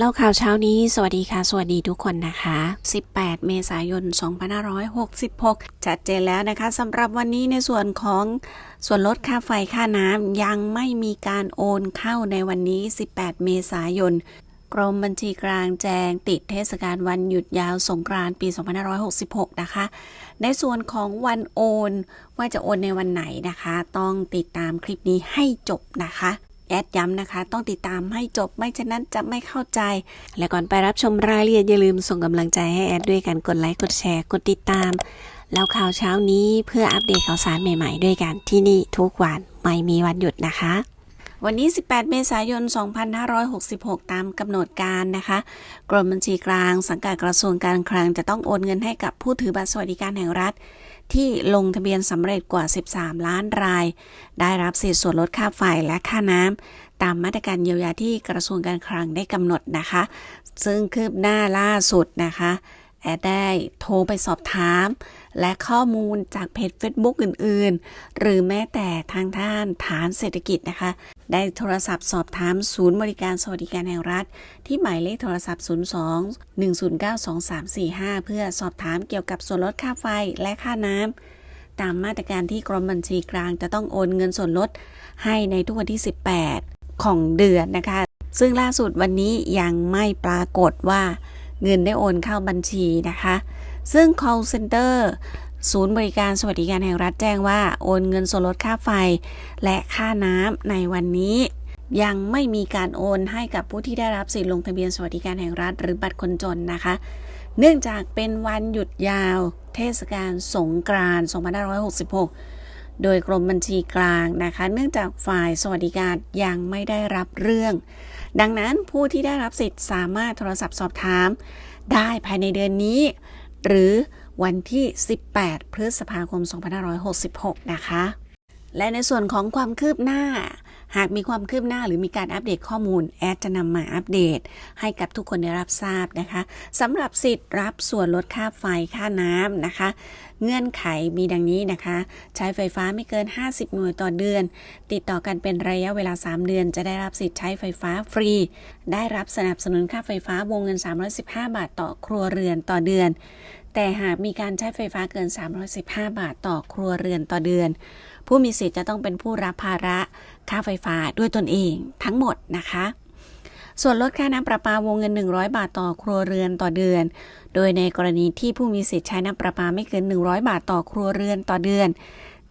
เล่าข่าวเช้านี้ สวัสดีค่ะ สวัสดีทุกคนนะคะ 18 เมษายน 2566 จัดเจนแล้วนะคะสำหรับวันนี้ในส่วนของส่วนลดค่าไฟค่าน้ำยังไม่มีการโอนเข้าในวันนี้ 18 เมษายนกรมบัญชีกลางแจงติดเทศกาลวันหยุดยาวสงกรานต์ปี 2566 นะคะ ในส่วนของวันโอนว่าจะโอนในวันไหนนะคะ ต้องติดตามคลิปนี้ให้จบนะคะ แอดย้ำนะคะ ต้องติดตามให้จบไม่ฉะนั้นจะไม่เข้าใจ และก่อนไปรับชมรายละเอียดอย่าลืมส่งกำลังใจให้แอดด้วยกันกดไลค์กดแชร์กดติดตามแล้วข่าวเช้านี้เพื่ออัปเดตข่าวสารใหม่ๆ ด้วยกันที่นี่ทุกวันไม่มีวันหยุดนะคะ วันนี้ 18 เมษายน 2566 ตามกำหนดการนะคะ กรมบัญชีกลางสังกัดกระทรวงการคลังจะต้องโอนเงินให้กับผู้ถือบัตรสวัสดิการแห่งรัฐ ที่ลงทะเบียนสำเร็จกว่า 13 ล้านราย ได้รับสิทธิส่วนลดค่าไฟและค่าน้ำตามมาตรการเยียวยาที่กระทรวงการคลังได้กำหนดนะคะ ซึ่งคืบหน้าล่าสุดนะคะ แอดได้โทรไปสอบถาม และข้อมูลจากเพจ Facebook อื่นๆ หรือแม้แต่ทางท่านฐานเศรษฐกิจนะคะ ได้โทรศัพท์สอบถามศูนย์บริการสวัสดิการแห่งรัฐ ที่หมายเลขโทรศัพท์ 02 109 2345 เพื่อสอบถามเกี่ยวกับส่วนลดค่าไฟและค่าน้ำตามมาตรการที่กรมบัญชีกลางจะต้องโอนเงินส่วนลดให้ในทุกวันที่ 18 ของเดือนนะคะ ซึ่งล่าสุดวันนี้ยังไม่ปรากฏว่า เงินได้โอนเข้าบัญชีนะคะ ซึ่ง call center ศูนย์บริการสวัสดิการแห่งรัฐแจ้งว่า โอนเงินส่วนลดค่าไฟ และค่าน้ำในวันนี้ ยังไม่มีการโอนให้กับผู้ที่ได้รับสิทธิ์ลงทะเบียนสวัสดิการแห่งรัฐ หรือบัตรคนจนนะคะ เนื่องจากเป็นวันหยุดยาว เทศกาลสงกรานต์2566 โดยกรมบัญชีกลางนะคะ เนื่องจากฝ่ายสวัสดิการยังไม่ได้รับเรื่อง ดังนั้นผู้ที่ได้รับสิทธิ์สามารถโทรศัพท์สอบถาม ได้ภายในเดือนนี้ หรือวันที่ 18 พฤษภาคม 2566 นะคะ และในส่วนของความคืบหน้า หากมีความคืบหน้าหรือมีการอัปเดตข้อมูล แอดจะนำมาอัปเดต ให้กับทุกคนได้รับทราบนะคะสำหรับสิทธิ์รับส่วนลดค่าไฟค่าน้ำนะคะ เงื่อนไขมีดังนี้นะคะ ใช้ไฟฟ้าไม่เกิน 50 หน่วยต่อเดือน ติดต่อกันเป็นระยะเวลา 3 เดือน จะได้รับสิทธิ์ใช้ไฟฟ้าฟรี ได้รับสนับสนุนค่าไฟฟ้าวงเงิน 315 บาทต่อครัวเรือนต่อเดือน แต่หากมีการใช้ไฟฟ้าเกิน 315 บาทต่อครัวเรือนต่อเดือน ผู้มีสิทธิ์จะต้องเป็นผู้รับภาระค่าไฟฟ้าด้วยตนเองทั้งหมดนะคะ ส่วนลดค่าน้ำประปาวงเงิน 100 บาทต่อครัวเรือนต่อเดือน โดยในกรณีที่ผู้มีสิทธิ์ใช้น้ำประปาไม่เกิน 100 บาทต่อครัวเรือนต่อเดือน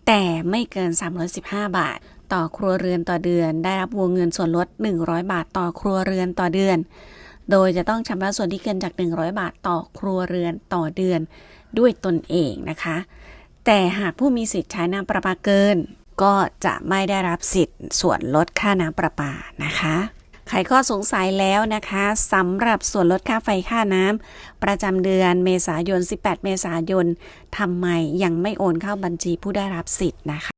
แต่ไม่เกิน 315 บาทต่อครัวเรือนต่อเดือน ได้รับวงเงินส่วนลด 100 บาทต่อครัวเรือนต่อเดือน โดยจะต้องชำระส่วนที่เกินจาก 100 บาทต่อครัวเรือนต่อเดือนด้วยตนเองนะคะ แต่หากผู้มีสิทธิ์ใช้น้ำประปาเกิน ก็จะไม่ได้รับสิทธิ์ส่วนลดค่าน้ำประปานะคะไขข้อสงสัยแล้วนะคะสำหรับส่วนลดค่าไฟค่าน้ำประจำเดือนเมษายน 18 เมษายนทำไมยังไม่โอนเข้าบัญชีผู้ได้รับสิทธิ์นะคะ